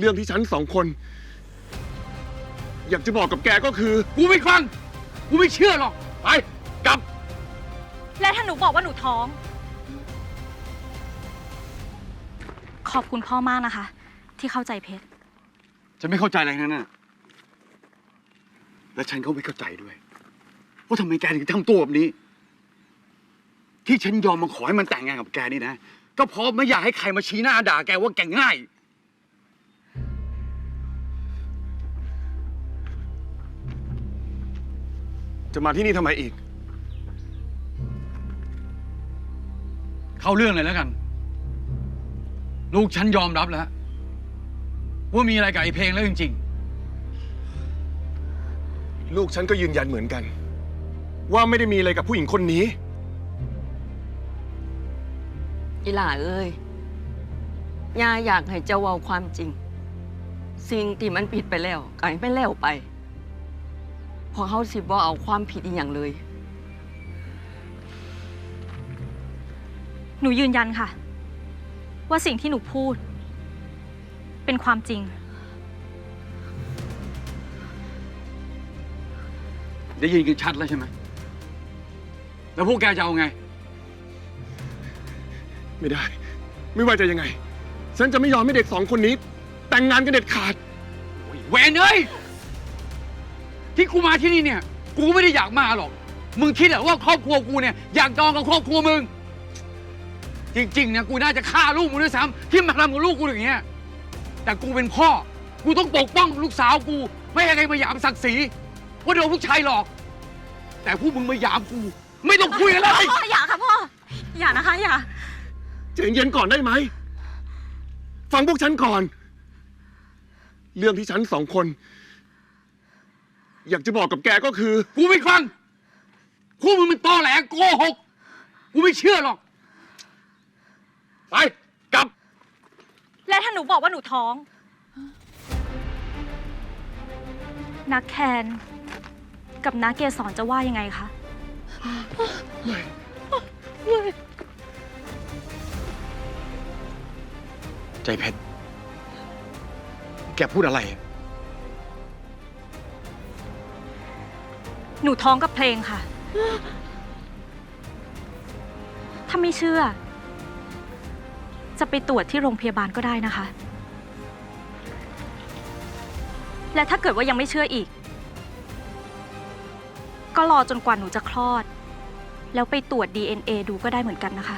เรื่องที่ฉันสองคน อยากจะบอกกับแกก็คือ กูไม่ฟัง กูไม่เชื่อหรอก ไป กลับ และถ้าหนูบอกว่าหนูท้อง ขอบคุณพ่อมากนะคะ ที่เข้าใจเพชร ฉันไม่เข้าใจอะไรทั้งนั้นน่ะและฉันก็ไม่เข้าใจด้วย ว่าทำไมแกถึงทำตัวแบบนี้ ที่ฉันยอมมาขอให้มันแต่งงานกับแกนี่นะ ก็เพราะไม่อยากให้ใครมาชี้หน้าด่าแกว่าแกง่าย จะมาที่นี่ทำไมอีก เข้าเรื่องเลยแล้วกัน ลูกฉันยอมรับแล้ว ว่ามีอะไรกับไอ้เพลงแล้วจริง ลูกฉันก็ยืนยันเหมือนกัน ว่าไม่ได้มีอะไรกับผู้หญิงคนนี้ อีหล่าเอ้ยย่าอยากให้เจ้าเว้าความจริง สิ่งที่มันผิดไปแล้วก็ให้มันแล้วไป เพอเขาสิบ่เอาความผิดอีหยังเลย หนูยืนยันค่ะ ว่าสิ่งที่หนูพูด เป็นความจริงๆได้ยินกันชัดแล้วใช่ไหม แล้วพวกแกจะเอาไง ไม่ได้ ไม่ว่าจะยังไง ฉันจะไม่ยอมให้เด็กสองคนนี้ แต่งงานกันเด็ดขาดเวนเอ้ย ที่กูมาที่นี่เนี่ย กูไม่ได้อยากมาหรอก มึงคิดเหรอว่าครอบครัวกูเนี่ยอยากจองกับครอบครัวมึง จริงๆเนี่ยกูน่าจะฆ่าลูกมึงด้วยซ้ำที่มาทำกับลูกกูอย่างเงี้ย แต่กูเป็นพ่อ กูต้องปกป้องลูกสาวกู ไม่ให้ใครมาหยามศักดิ์ศรีว่าโดนผู้ชายหลอก แต่พวกมึงมาหยามกู ไม่ต้องคุยกันเลยพ่ออย่าค่ะพ่อ อย่านะคะอย่าใจเย็นก่อนได้ไหม ฟังพวกฉันก่อน เรื่องที่ฉันสองคน อยากจะบอกกับแกก็คือ กูไม่ฟังพวกมึงเป็นตอแหลโกหก กูไม่เชื่อหรอก ไป กลับ และถ้าหนูบอกว่าหนูท้อง นักแคนกับนักเกสรจะว่ายังไงคะ ใจเพชร แกพูดอะไร หนูท้องกับเพลงค่ะ ถ้าไม่เชื่อ จะไปตรวจที่โรงพยาบาลก็ได้นะคะ และถ้าเกิดว่ายังไม่เชื่ออีก ก็รอจนกว่าหนูจะคลอด แล้วไปตรวจ DNA ดูก็ได้เหมือนกันนะคะ